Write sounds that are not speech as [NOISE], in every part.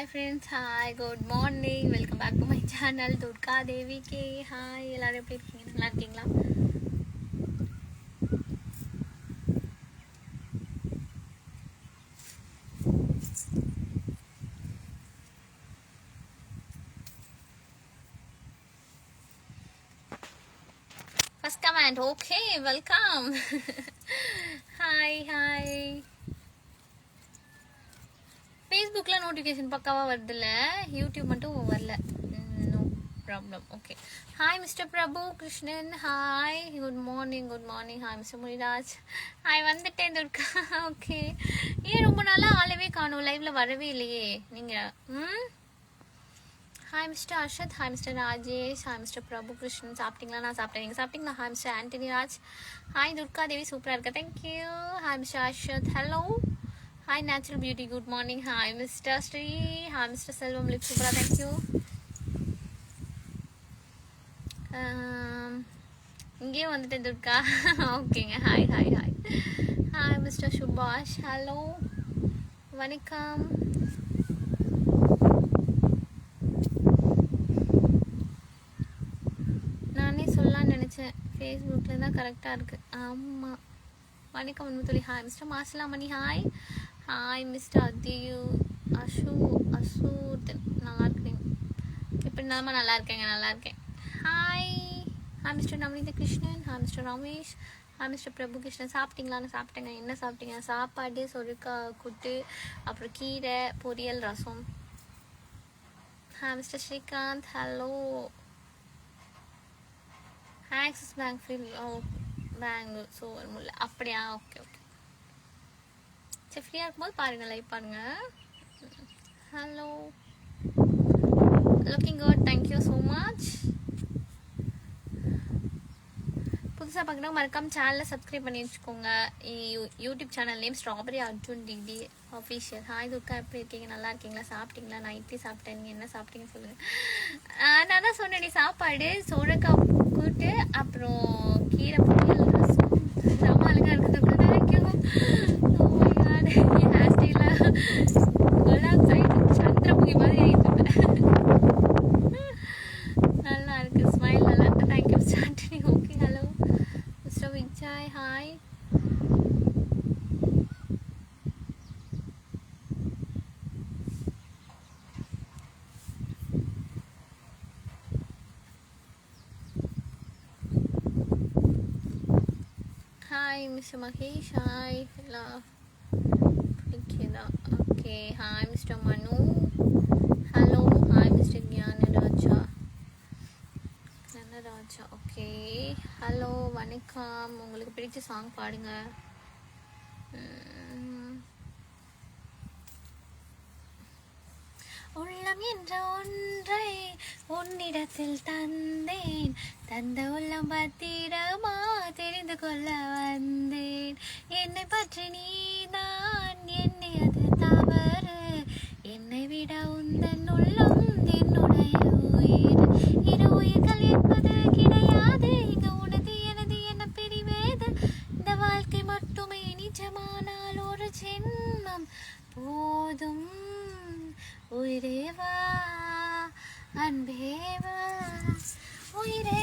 Hi friends hi good morning welcome back to my channel Durga Devi K hi எல்லாரும் எப்படி இருக்கீங்க? நல்லா இருக்கீங்களா? First comment okay welcome hi hi ஃபேஸ்புக்கில் notification பக்காவாக வரதில்ல? யூடியூப் மட்டும் வரல. No problem okay hi mister Prabhu Krishnan hi good morning good morning hi mister Muniraj hi வந்துட்டேன் துர்கா. [LAUGHS] ஓகே ஏன் ரொம்ப நாளாக ஆளவே காணும்? லைவ்ல வரவே இல்லையே. நீங்கள் ம்? Hi mister Arshad hi mister Rajesh hi mister Prabhu Krishnan சாப்பிட்டீங்களா? நான் சாப்பிட்டேன். நீங்கள் சாப்பிட்டீங்களா? Hi mister Antony Raj hi Durga Devi. சூப்பராக இருக்கா? Thank you hi mister Arshad hello hi natural beauty good morning hi mister Shri hi mister Selvam lip சூப்பராக thank you இங்கேயே வந்துட்டேன் துர்கா ஓகேங்க hi hi hi hi mister Subash hello வணக்கம். நானே சொல்லலாம்னு நினச்சேன். ஃபேஸ்புக்கில் தான் கரெக்டாக இருக்குது ஆமாம் வணக்கம் தொழில் hi mister Masilamani. Hi hi mister அதியு அசு அசூர்தன் நல்லா இருக்கிறேன் எப்படி இருந்தாலும் நல்லா இருக்கேங்க நல்லா இருக்கேன் hi hi mister Navaneetha Krishnan hi mister Ramesh hi mister Prabhu Krishnan சாப்பிட்டீங்களான்னு சாப்பிட்டேங்க. என்ன சாப்பிட்டீங்க? சாப்பாடு சொருக்கா குட்டு அப்புறம் கீரை பொரியல் ரசம். Hi mister Srikanth hello Axis Bank feel oh Bangalore so முல்லை அப்படியா? ஓகே ஓகே சரி ஃப்ரீயாக இருக்கும்போது பாருங்க லைவ் பாருங்க hello looking good thank you so much புதுசாக பார்க்கணும் மறக்காம சேனலை சப்ஸ்கிரைப் பண்ணி வச்சுக்கோங்க. You- YouTube channel name strawberry Arjun DD official hi Durga. எப்படி இருக்கீங்க? நல்லா இருக்கீங்களா? சாப்பிட்டீங்களா? நான் இட்லி சாப்பிட்டேன். நீங்கள் என்ன சாப்பிட்டீங்கன்னு சொல்லுங்கள் நான் தான் சொன்னேன் நீ சாப்பாடு சோழக்காய் கூட்டு அப்புறம் கீரை பொரியல் ரசம். ரொம்ப அழகாக இருக்குது தேங்க்யூ ஓ மை காட் என் ஹேர் ஸ்டைலாக கொலாப் சைடு சந்திரமுகி மாதிரி ஆகிட்டு நல்லா இருக்கு ஸ்மைல் நல்லா இருக்கு thank you mister Antony okay hello mister Vijay hi hi mister Mahesh hi hello பிடிக்குதா okay hi mister Manu hello hi mister Gnanaraja Gnanaraja okay hello வணக்கம். உங்களுக்கு பிடிச்ச சாங் பாடுங்க. உள்ளம் என்ற ஒன்றை உன்னிடத்தில் தந்தேன். தந்த உள்ளம் பத்திரமா தெரிந்து கொள்ள வந்தேன். என்னை பற்றி நீதான் என்னை அது தவறு. என்னை விட ভেবা ওই রে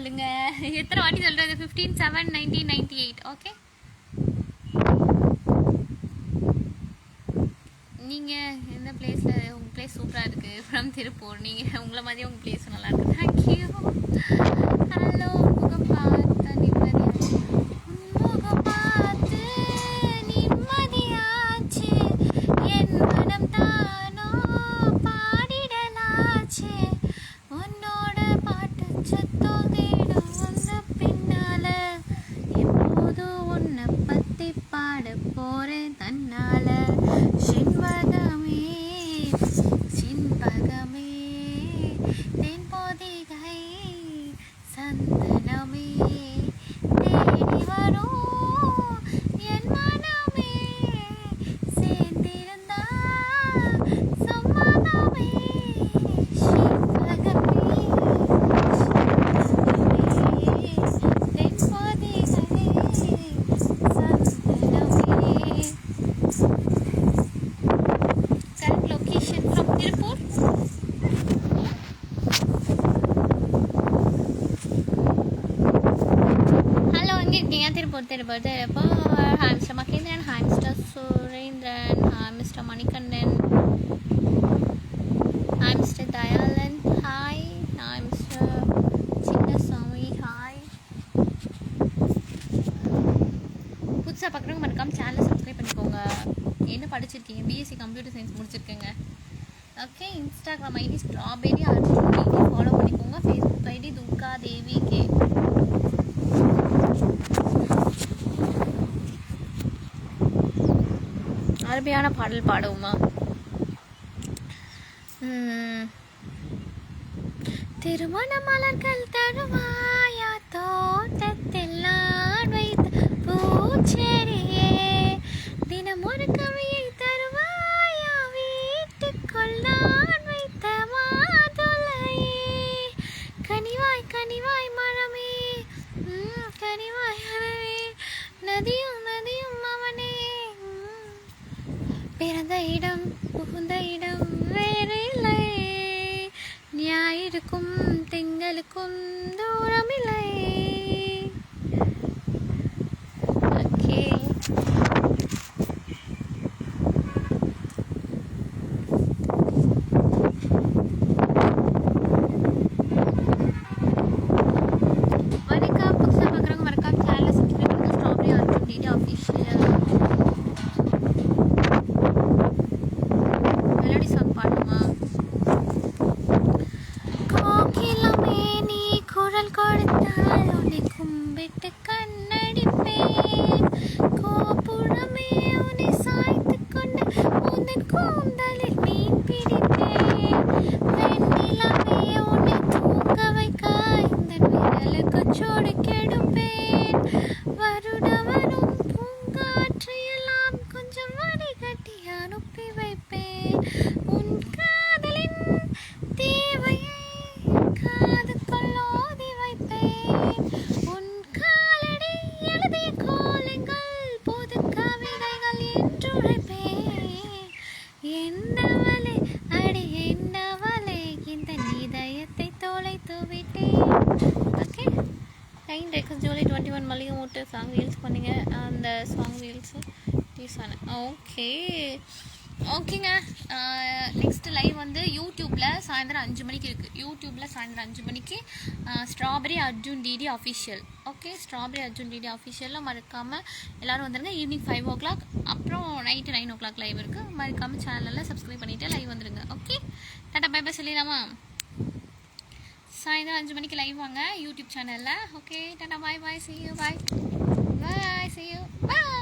சொல்லுங்க. எத்தனை வாட்டி சொல்றது? Fifteen seven nineteen ninety eight okay நீங்கள் எந்த பிளேஸில் உங்கள் பிளேஸ் சூப்பராக இருக்குது ஃப்ரம் திருப்பூர் நீங்கள் உங்களை மாதிரியே உங்கள் பிளேஸ் நல்லா இருக்குது தேங்க்யூ ஹலோ ஒருத்தர் Tiruppur Tiruppur hi mister Mahendran hi mister Surendran hi mister Manikandan hi mister Dayalan hi hi mister Chinnasamy hi புதுசாக பார்க்குறவங்க மறக்காம சேனலை சப்ஸ்கிரைப் பண்ணிக்கோங்க என்ன படிச்சிருக்கீங்க BSc computer science முடிச்சிருக்கேங்க. Okay Instagram ID strawberry Arjun follow பண்ணிக்கோங்க. Facebook ID Durga Devi K அருமையான பாடல் பாடுவோமா? திருமண மலர்கள் தருவாயா? தோட்டத்தில் நான் வைத்த பூச்செடியே. தினமொரு கவி பிறந்த இடம் புகுந்த இடம் வேறில்லை ஞாயிறுக்கும் திங்களுக்கும் தூரமில்லை ஓகே விட்டேன் okay nine request July twenty one மல்லிகை மூட்டு சாங் ரீல்ஸ் பண்ணிங்க. அந்த சாங் ரீல்ஸ் டீசான ஆனேன் ஓகே ஓகேங்க நெக்ஸ்ட்டு லைவ் வந்து யூடியூப்பில் சாயந்தரம் அஞ்சு மணிக்கு இருக்குது யூடியூப்பில் சாயந்தரம் அஞ்சு மணிக்கு strawberry Arjun DD official okay strawberry Arjun DD அஃபிஷியலில் மறக்காமல் எல்லோரும் வந்துருங்க. ஈவினிங் ஃபைவ் ஓ கிளாக் அப்புறம் night nine o'clock live இருக்குது மறக்காமல் சேனலில் சப்ஸ்கிரைப் பண்ணிவிட்டு லைவ் வந்துடுங்க ஓகே டாட்டா பை பை சொல்லிடலாமா? சாயந்தரம் அஞ்சு மணிக்கு லைவ் வாங்க யூடியூப் சேனலில் okay tata bye bye see you bye bye see you bye